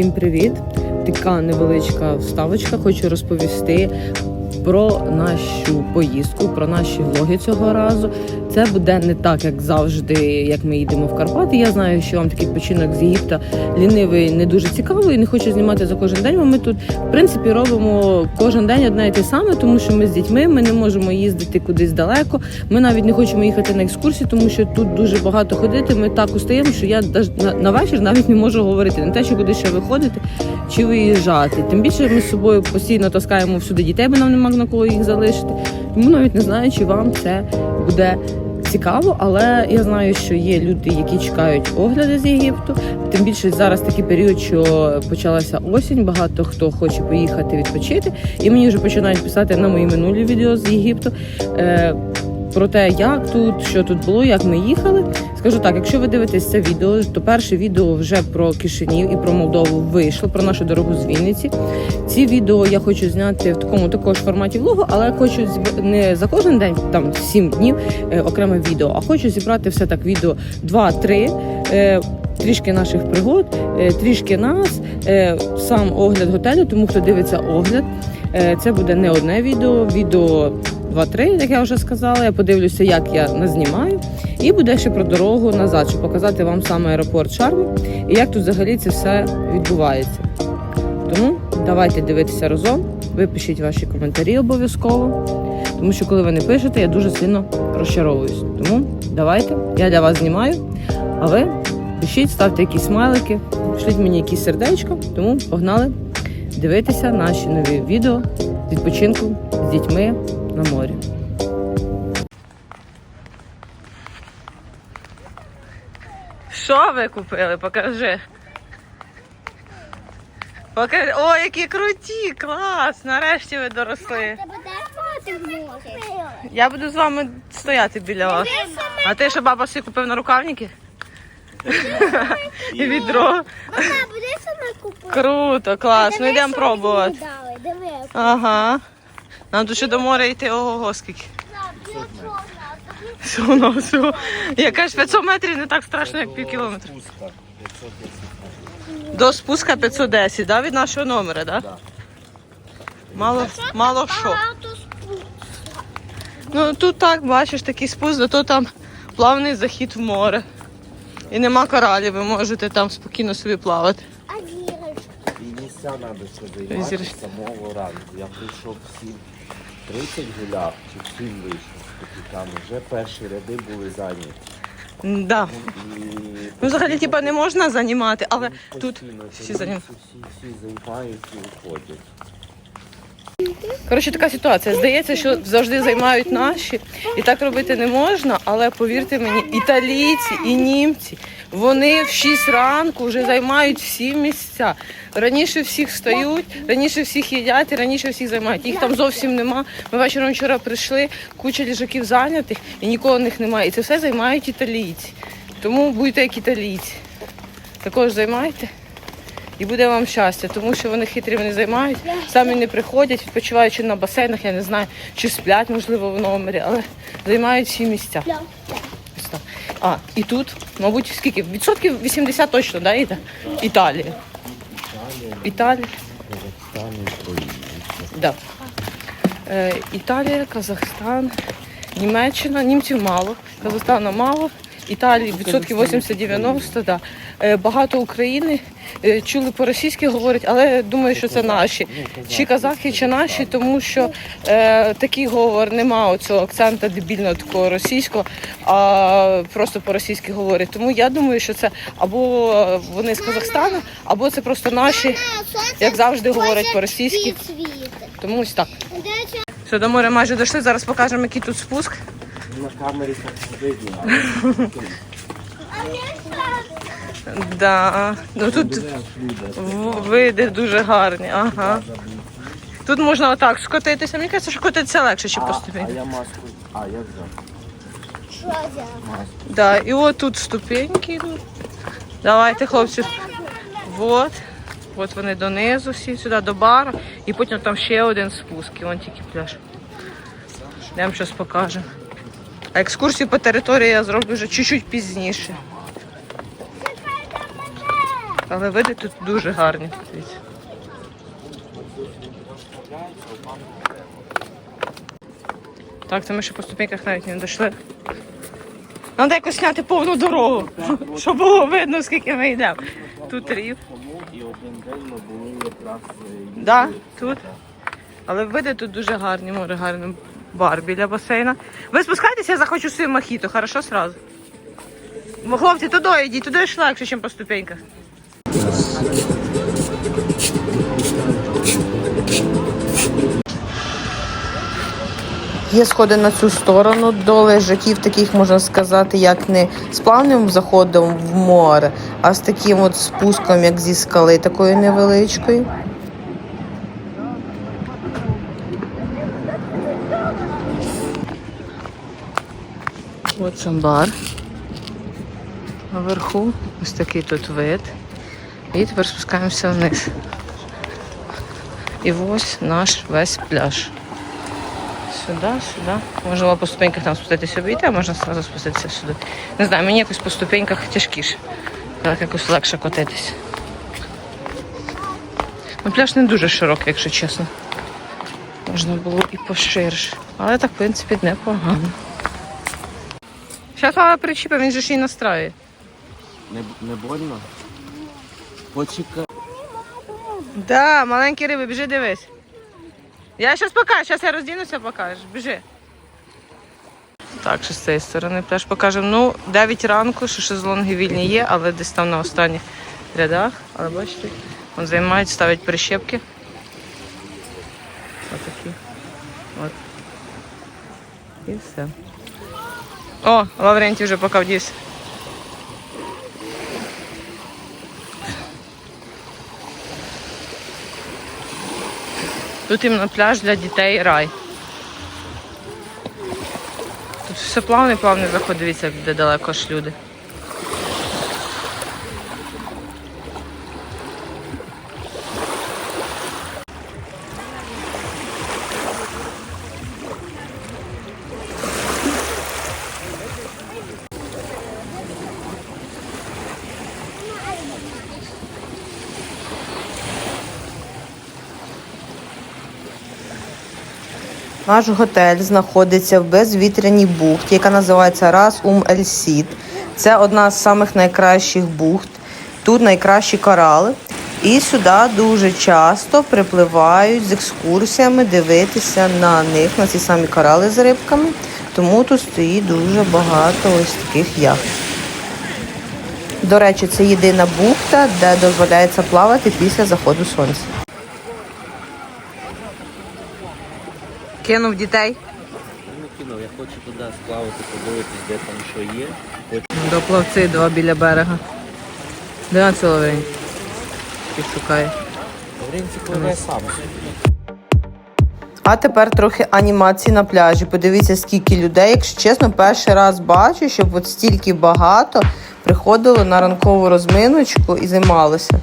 Всім привіт! Така невеличка вставочка. Хочу розповісти про нашу поїздку, про наші влоги цього разу. Це буде не так, як завжди, як ми їдемо в Карпати. Я знаю, що вам такий починок з Єгипта лінивий не дуже цікавий. Не хочу знімати за кожен день. бо Ми тут, в принципі, робимо кожен день одне і те саме, тому що ми з дітьми ми не можемо їздити кудись далеко. Ми навіть не хочемо їхати на екскурсії, тому що тут дуже багато ходити. Ми так устаємо, що я на, на вечір навіть не можу говорити. Не те, що куди ще виходити чи виїжджати. Тим більше ми з собою постійно таскаємо всюди дітей, бо нам нема на кого їх залишити. Тому навіть не знаю, чи вам це буде. Цікаво, але я знаю, що є люди, які чекають огляди з Єгипту. Тим більше зараз такий період, що почалася осінь. Багато хто хоче поїхати відпочити, і мені вже починають писати на мої минулі відео з Єгипту. Е, про те, як тут, що тут було, як ми їхали. Скажу так, якщо ви дивитесь це відео, то перше відео вже про Кишинів і про Молдову вийшло, про нашу дорогу з Вінниці. Ці відео я хочу зняти в такому також форматі влогу, але хочу не за кожен день, там 7 днів е, окреме відео, а хочу зібрати все так відео 2-3. Е, Трішки наших пригод, е, трішки нас, е, сам огляд готелю. Тому хто дивиться огляд, е, це буде не одне відео, відео 2-3, як я вже сказала. Я подивлюся, як я назнімаю. І буде ще про дорогу назад, щоб показати вам саме аеропорт Шарму і як тут взагалі це все відбувається. Тому давайте дивитися разом. Ви пишіть ваші коментарі обов'язково. Тому що коли ви не пишете, я дуже сильно розчаровуюсь. Тому давайте, я для вас знімаю, а ви пишіть, ставте якісь смайлики, шліть мені якісь сердечко. Тому погнали дивитися наші нові відео з відпочинку з дітьми на морі. Що ви купили? Покажи. Покажи. О, які круті! Клас! Нарешті ви доросли. Я буду з вами стояти біля вас. А ти що баба собі купив на рукавники? І відро. Мама, буде саме купити? Круто, клас. Ну йдемо пробувати. Ага. Нам тут ще до моря йти ого скільки. Всього на всього. Яка ж 500 метрів не так страшно, як пів кілометра. До спуска 510, да, від нашого номера, да? Мало, мало що. Ну тут так, бачиш, такий спуск, зато там плавний захід в море. І нема коралів, ви можете там спокійно собі плавати. І місця треба ще займати самого ранку. Я прийшов в 7.30 гуляв, чи в 7 вийшов капітаном. Вже перші ряди були зайняті. Да. І Ну, взагалі, типа, не можна займати, але тут постійно всі займаються. Всі, всі займають і уходять. Коротше, така ситуація. Здається, що завжди займають наші, і так робити не можна. Але повірте мені, італійці і німці вони в 6 ранку вже займають всі місця. Раніше всіх встають, раніше всіх їдять, раніше всіх займають. Їх там зовсім нема. Ми вечором вчора прийшли, куча ліжаків зайнятих, і нікого в них немає. І це все займають італійці. Тому будьте як італійці. Також займайте. І буде вам щастя, тому що вони хитрі вони займають, самі не приходять, відпочиваючи на басейнах, я не знаю, чи сплять, можливо, в номері, але займають всі місця. А, і тут, мабуть, скільки? Відсотків 80 точно, да, Іта? Італія. Італія. Да. Е, Італія, Казахстан, Німеччина, німців мало, Казахстану мало, Італії відсотків 80-90, да. Е, багато України. Е, чули по-російськи говорять, але думаю, що це наші. Чи казахи, чи наші, тому що е, такий говор нема оцього акцента дебільного такого російського, а просто по-російськи говорять. Тому я думаю, що це або вони з Казахстану, або це просто наші, як завжди говорять по-російськи. Тому ось так. Все, до моря майже дійшли. Зараз покажемо, який тут спуск. На камері так видно. Да. Ну тут види дуже гарні. Ага. Тут можна отак скотитися. Мені кажеться, що котитися легше, ніж по а я маску. А, я взяв Що за? маску. Да. І от тут ступеньки йдуть. Давайте, хлопці. Вот. От вони донизу, всі сюди до бару. І потім там ще один спуск. І вон тільки пляж. Я вам щось покажу. А екскурсію по території я зроблю вже чуть-чуть пізніше. Але види тут дуже гарні. Так, це ми ще по ступеньках навіть не дійшли. Треба якось зняти повну дорогу, щоб було видно, скільки ми йдемо. Тут рів. І один тут. Але види тут дуже гарні, море гарне бар біля басейна. Ви спускайтеся, я захочу свою мохіто, хорошо сразу. Хлопці, туди йдіть, туди йшла, якщо чим по ступеньках. Є сходи на цю сторону до лежаків, таких можна сказати, як не з плавним заходом в море, а з таким от спуском, як зі скали, такої невеличкої. От сам бар. Наверху ось такий тут вид. І тепер спускаємося вниз. І ось наш весь пляж. Сюди, сюди. Можна по ступеньках там спуститися обійти, а можна одразу спуститися сюди. Не знаю, мені якось по ступеньках тяжкіше. Так якось легше котитися. Ну, пляж не дуже широкий, якщо чесно. Можна було і поширше. Але так, в принципі, непогано. Зараз мама причіпа, він же ж і настраює. Не, не больно? Почекай. Да, маленькі риби, біжи дивись. Я зараз покажу, зараз я роздінуся, покажеш. Біжи. Так, що з цієї сторони теж покажемо. Ну, 9 ранку, що шезлонги вільні є, але десь там на останніх рядах. Але бачите, вон займають, ставлять прищепки. Отакі. От. І все. О, Лаврентій вже поки вдівся. Тут іменно пляж для дітей рай. Тут все плавний заходить, дивіться, де далеко ж люди. Наш готель знаходиться в безвітряній бухті, яка називається Рас Ум Ель Сід. Це одна з самих найкращих бухт. Тут найкращі корали. І сюди дуже часто припливають з екскурсіями дивитися на них, на ці самі корали з рибками. Тому тут стоїть дуже багато ось таких яхт. До речі, це єдина бухта, де дозволяється плавати після заходу сонця. Кинув дітей. Ну, кинув, я хочу туди сплавати, подивитись, де там що є. Хочу До плавці два біля берега. Де на ціловень? шукає. Сам. А тепер трохи анімації на пляжі. Подивіться, скільки людей. Якщо чесно, перший раз бачу, щоб от стільки багато приходило на ранкову розминочку і займалося.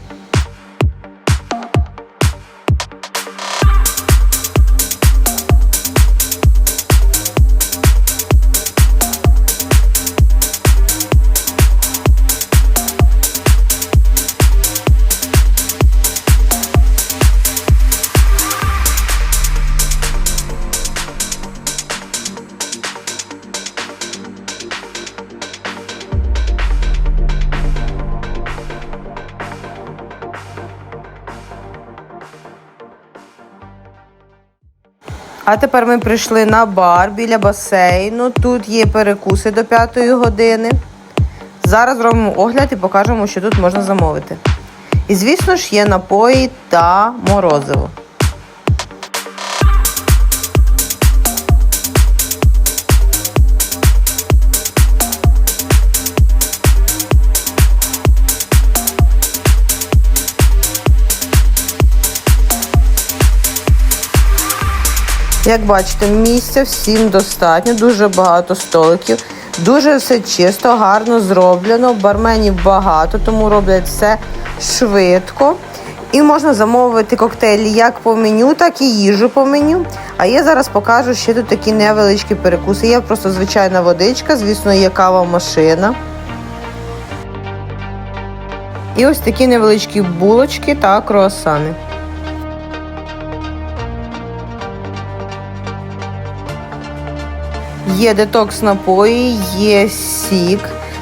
А тепер ми прийшли на бар біля басейну. Тут є перекуси до 5 години. Зараз зробимо огляд і покажемо, що тут можна замовити. І, звісно ж, є напої та морозиво. Як бачите, місця всім достатньо, дуже багато столиків, дуже все чисто, гарно зроблено. Барменів багато, тому роблять все швидко. І можна замовити коктейлі як по меню, так і їжу по меню. А я зараз покажу ще тут такі невеличкі перекуси. Є просто звичайна водичка, звісно, є кава машина. І ось такі невеличкі булочки та круасани. Є детокс напої, є сік,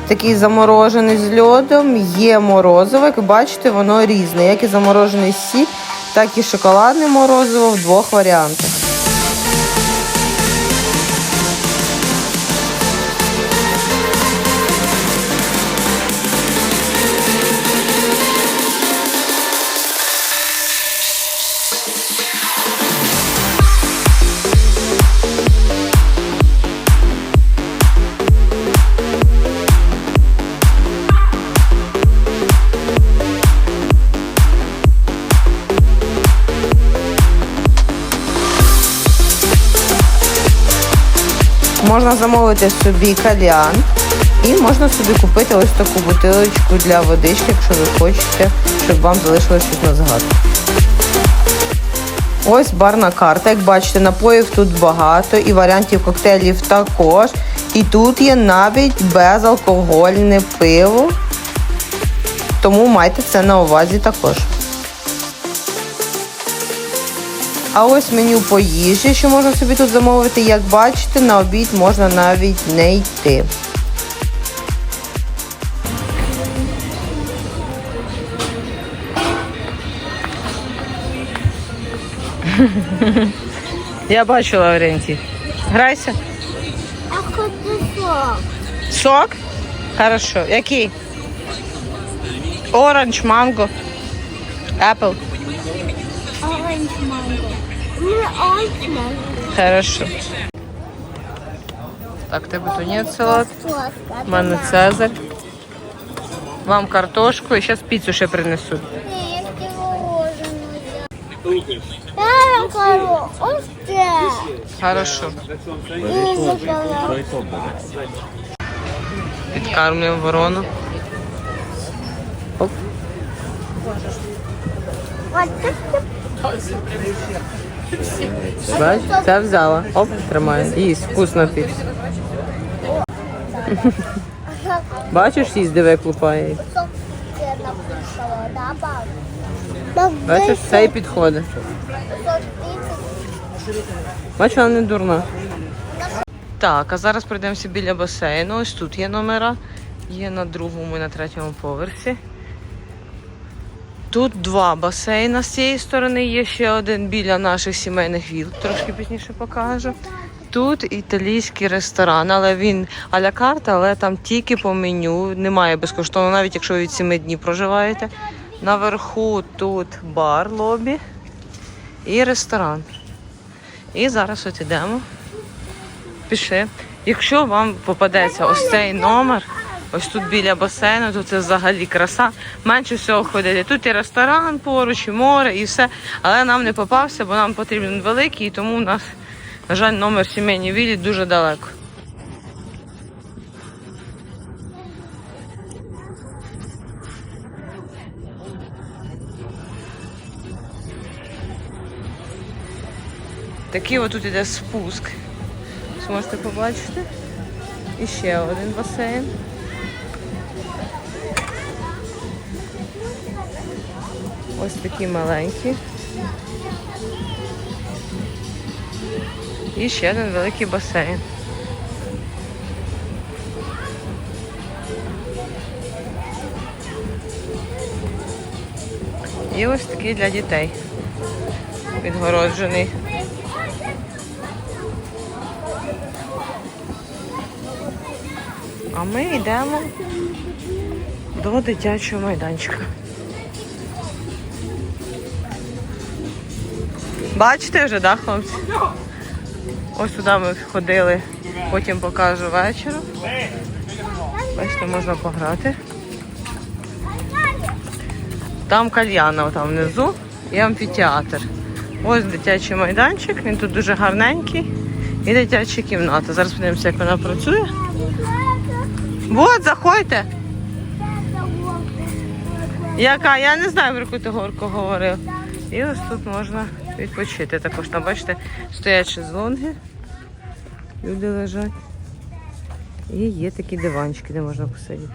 такий заморожений з льодом, є морозиво. Як бачите, воно різне. Як і заморожений сік, так і шоколадне морозиво в двох варіантах. Замовити собі кальян і можна собі купити ось таку бутилочку для водички, якщо ви хочете, щоб вам залишилось щось на згадку. Ось барна карта. Як бачите, напоїв тут багато і варіантів коктейлів також. І тут є навіть безалкогольне пиво. Тому майте це на увазі також. А ось меню по їжі, що можна собі тут замовити. Як бачите, на обід можна навіть не йти. Я бачу, Лаврентій. Грайся. А хочу сок. Сок? Хорошо. Який? Оранж, манго. Apple. Оранж манго. Хорошо. Так, тебе тунець салат. У мене Цезарь. Вам картошку і зараз піцу ще принесуть. Хорошо. Підкармлюємо ворону. Оп. Бач, це взяла. Оп, тримає. Їсть, вкусно піч. Бачиш, їсть, диви, як лупає. її. сок я написала, да, баб? Бачиш, це і підходить. Бачу, вона не дурна. Так, а зараз пройдемося біля басейну. Ось тут є номера. Є на другому і на третьому поверсі. Тут два басейни з цієї сторони, є ще один біля наших сімейних віл, трошки пізніше покажу. Тут італійський ресторан, але він а-ля карта, але там тільки по меню, немає безкоштовно, навіть якщо ви від 7 днів проживаєте. Наверху тут бар, лобі і ресторан. І зараз от ідемо. Пішли. Якщо вам попадеться ось цей номер, ось тут біля басейну, то це взагалі краса. Менше всього ходити. Тут і ресторан поруч, і море, і все. Але нам не попався, бо нам потрібен великий, і тому у нас, на жаль, номер сімейні вілі дуже далеко. Такий отут іде спуск. Зможете побачити. І ще один басейн. Ось такі маленькі. І ще один великий басейн. І ось такий для дітей. Відгороджений. А ми йдемо до дитячого майданчика. Бачите вже, так, хлопці? Ось туди ми ходили, потім покажу вечором. Бачите, можна пограти. Там кальяна там внизу і амфітеатр. Ось дитячий майданчик, він тут дуже гарненький. І дитяча кімната. Зараз подивимося, як вона працює. Вот, заходьте. Яка? Я не знаю, про яку ти горку говорив. І ось тут можна відпочити. Також там, бачите, стоять шезлонги. Люди лежать. І є такі диванчики, де можна посидіти.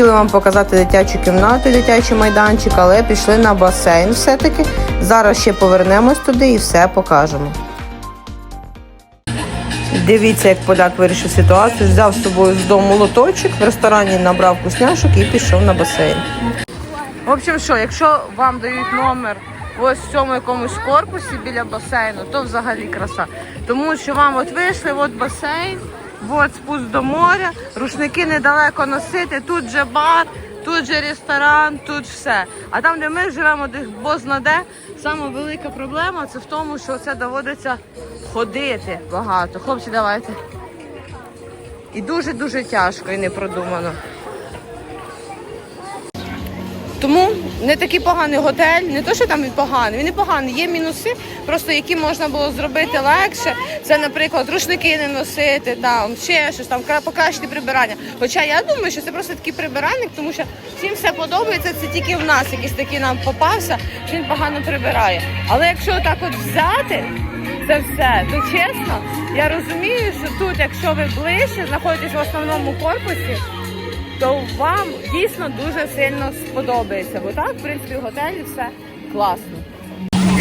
Хотіли вам показати дитячу кімнату, дитячий майданчик, але пішли на басейн все-таки. Зараз ще повернемось туди і все покажемо. Дивіться, як поляк вирішив ситуацію. Взяв з собою з дому лоточок, в ресторані набрав вкусняшок і пішов на басейн. В общем, що, якщо вам дають номер ось в цьому якомусь корпусі біля басейну, то взагалі краса. Тому що вам от вийшли, от басейн, от спуск до моря, рушники недалеко носити, тут же бар, тут же ресторан, тут все. А там, де ми живемо, де бозна де, сама велика проблема це в тому, що це доводиться ходити багато. Хлопці, давайте. І дуже-дуже тяжко і не продумано. Тому не такий поганий готель, не то, що там він поганий, він не поганий. Є мінуси, просто які можна було зробити легше. Це, наприклад, рушники не носити, там ще щось там кра- покращити прибирання. Хоча я думаю, що це просто такий прибиральник, тому що всім все подобається. Це тільки в нас якийсь такий нам попався, що він погано прибирає. Але якщо так от взяти це все, то чесно, я розумію, що тут, якщо ви ближче, знаходитесь в основному корпусі то вам дійсно дуже сильно сподобається. Бо так, в принципі, в готелі все класно.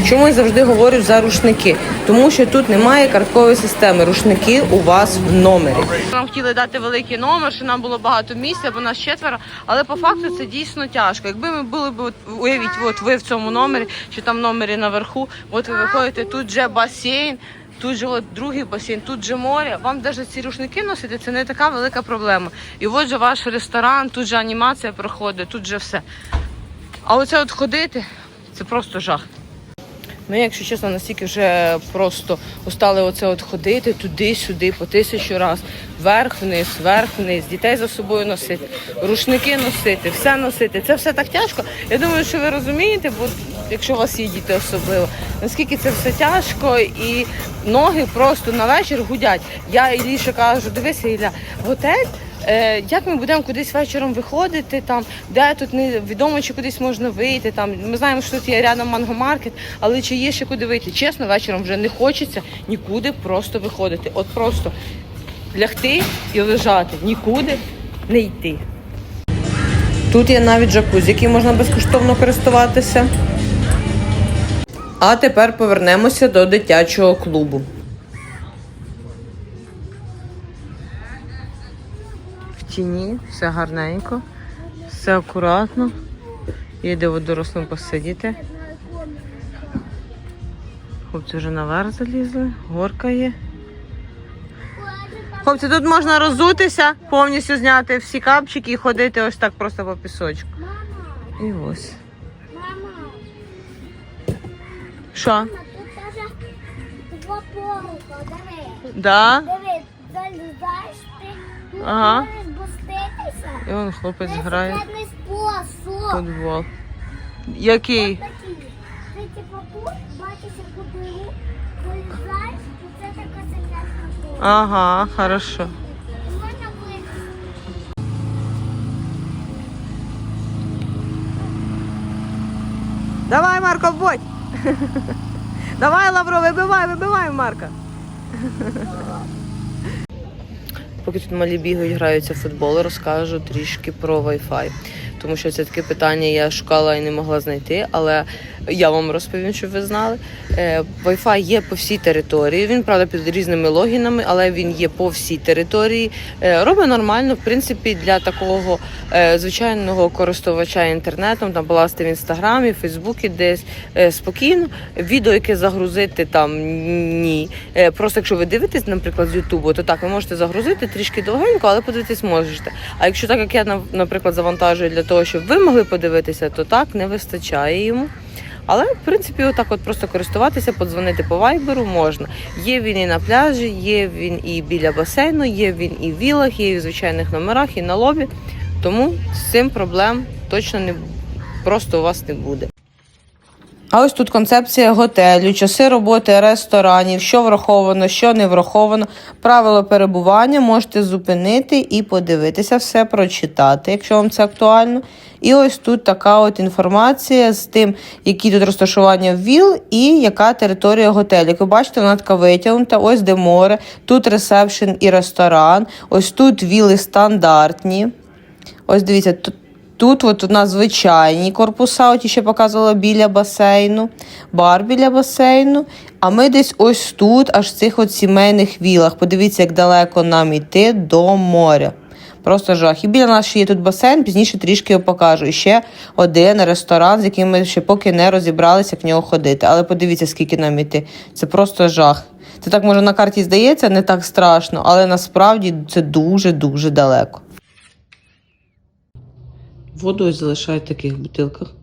Чому я завжди говорю за рушники? Тому що тут немає карткової системи. Рушники у вас в номері. Нам хотіли дати великий номер, що нам було багато місця, бо нас четверо. Але по факту це дійсно тяжко. Якби ми були б, уявіть, от ви в цьому номері, чи там номері наверху, от ви виходите, тут же басейн. Тут же от другий басейн, тут же море. Вам навіть ці рушники носити це не така велика проблема. І от же ваш ресторан, тут же анімація проходить, тут же все. А оце от ходити це просто жах. Ми, якщо чесно, настільки вже просто устали оце от ходити туди-сюди по тисячу раз, вверх-вниз, вверх-вниз, дітей за собою носити, рушники носити, все носити. Це все так тяжко. Я думаю, що ви розумієте, бо якщо у вас є діти особливо, наскільки це все тяжко, і ноги просто на вечір гудять. Я Іллі кажу, дивися, Ілля, готель. Е, як ми будемо кудись вечором виходити, там, де тут невідомо, чи кудись можна вийти. Там. Ми знаємо, що тут є рядом мангомаркет, але чи є ще куди вийти? Чесно, вечором вже не хочеться нікуди просто виходити. От просто лягти і лежати, нікуди не йти. Тут є навіть джакузі, який можна безкоштовно користуватися. А тепер повернемося до дитячого клубу. в тіні, все гарненько, все акуратно. Є де дорослим посидіти. Хлопці вже наверх залізли, горка є. Хлопці, тут можна розутися, повністю зняти всі капчики і ходити ось так просто по пісочку. І ось. Що? тут даже два порука, диви. Да? Диви, залізаєш ти, тут Ага. можеш спуститися. І он хлопець грає секретний спосіб. футбол. Який? Такий. Ти типу тут бачиш, яку диру, залізаєш, і це така секретна штука. Ага, хорошо. І можна вийти. Давай, Марко, вводь! Давай, Лавро, вибивай, вибивай, Марка. Поки тут малі бігають, граються в футбол, розкажу трішки про Wi-Fi. Тому що це таке питання я шукала і не могла знайти, але я вам розповім, щоб ви знали. Е, Wi-Fi є по всій території. Він правда під різними логінами, але він є по всій території. Е, Робить нормально, в принципі, для такого е, звичайного користувача інтернетом, там баласти в інстаграмі, Фейсбуці, десь спокійно. Відео, яке загрузити там ні. Просто якщо ви дивитесь, наприклад, з Ютубу, то так ви можете загрузити трішки довгенько, але подивитись можете. А якщо так як я наприклад завантажую для того, щоб ви могли подивитися, то так не вистачає йому. Але в принципі, отак от просто користуватися, подзвонити по вайберу можна. Є він і на пляжі, є він і біля басейну, є він і в вілах, є і в звичайних номерах, і на лобі. Тому з цим проблем точно не просто у вас не буде. А ось тут концепція готелю, часи роботи ресторанів, що враховано, що не враховано, правила перебування можете зупинити і подивитися все, прочитати, якщо вам це актуально. І ось тут така от інформація з тим, які тут розташування віл і яка територія готелю. Як ви бачите, вона така витягнута, ось де море, тут ресепшн і ресторан, ось тут віли стандартні. Ось дивіться, тут, тут от у нас звичайні корпуса, от ще показувала біля басейну, бар біля басейну. А ми десь ось тут, аж в цих от сімейних вілах. Подивіться, як далеко нам йти до моря. Просто жах. І біля нас ще є тут басейн, пізніше трішки його покажу. І ще один ресторан, з яким ми ще поки не розібралися, в нього ходити. Але подивіться, скільки нам іти. Це просто жах. Це так може на карті здається, не так страшно, але насправді це дуже-дуже далеко. Воду ось залишають в таких бутилках,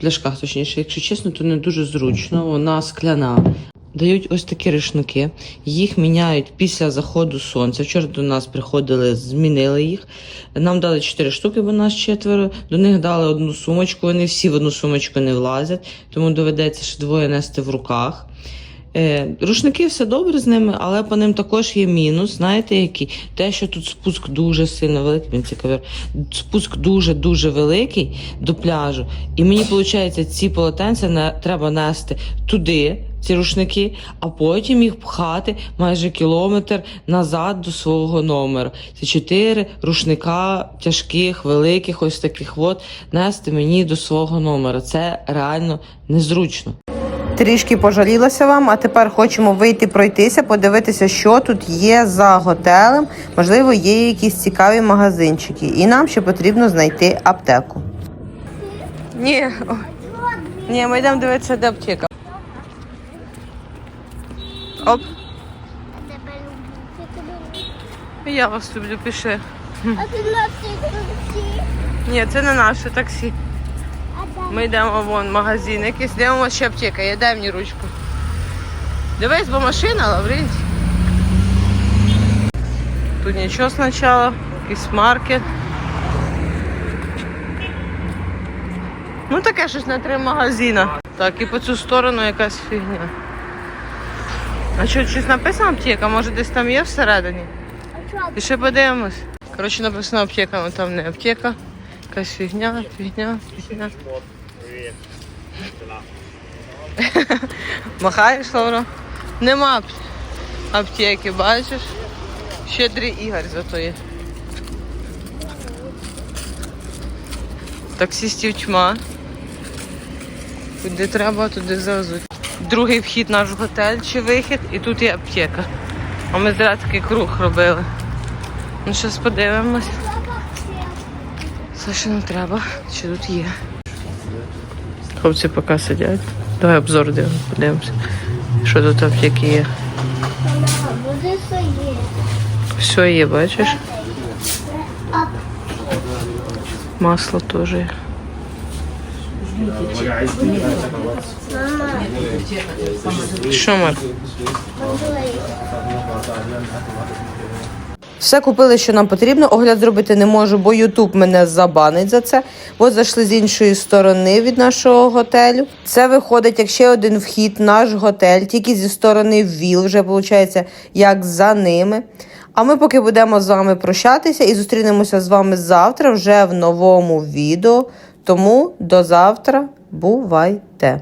пляшках, точніше, якщо чесно, то не дуже зручно. Вона скляна. Дають ось такі рушники. Їх міняють після заходу сонця. Вчора до нас приходили, змінили їх. Нам дали 4 штуки, бо нас четверо. До них дали одну сумочку. Вони всі в одну сумочку не влазять, тому доведеться ще двоє нести в руках. Е, рушники все добре з ними, але по ним також є мінус. Знаєте який? Те, що тут спуск дуже сильно великий, він цікавий. Спуск дуже-дуже великий до пляжу. І мені виходить, ці полотенця треба нести туди, ці рушники, а потім їх пхати майже кілометр назад до свого номеру. Це чотири рушника тяжких, великих, ось таких от нести мені до свого номера. Це реально незручно. Трішки пожалілася вам, а тепер хочемо вийти пройтися, подивитися, що тут є за готелем. Можливо, є якісь цікаві магазинчики. І нам ще потрібно знайти аптеку. Ні, ні, ми йдемо дивитися, де аптека. Оп, Я вас люблю, пиши. А ти на цій круті. Ні, це не наше таксі. Ми йдемо вон в магазин якийсь, дивимося ще аптека. Я дай мені ручку. Дивись, бо машина, Лавринч. Тут нічого спочатку, якийсь маркет. Ну таке щось на три магазина. Так, і по цю сторону якась фігня. А що, щось написано аптека? Може десь там є всередині? І ще подивимось. Коротше, написано аптека, але там не аптека. Якась фігня, фігня, фігня. Махаєш, Лаура? Нема аптеки, бачиш? Щедрий Ігор зато є. Таксистів тьма. Куди треба, туди завезуть. Другий вхід наш готель чи вихід, і тут є аптека. А ми зря такий круг робили. Ну, зараз подивимось. Все, що не треба, чи тут є. Хлопці поки сидять. Давай обзор дивимося, подивимося. Що тут аптеки є. Все є, бачиш? Масло теж є. Що, Марк? Все купили, що нам потрібно. Огляд зробити не можу, бо Ютуб мене забанить за це. От зайшли з іншої сторони від нашого готелю. Це виходить як ще один вхід наш готель, тільки зі сторони ВІЛ, вже виходить, як за ними. А ми поки будемо з вами прощатися і зустрінемося з вами завтра вже в новому відео. Тому до завтра. Бувайте!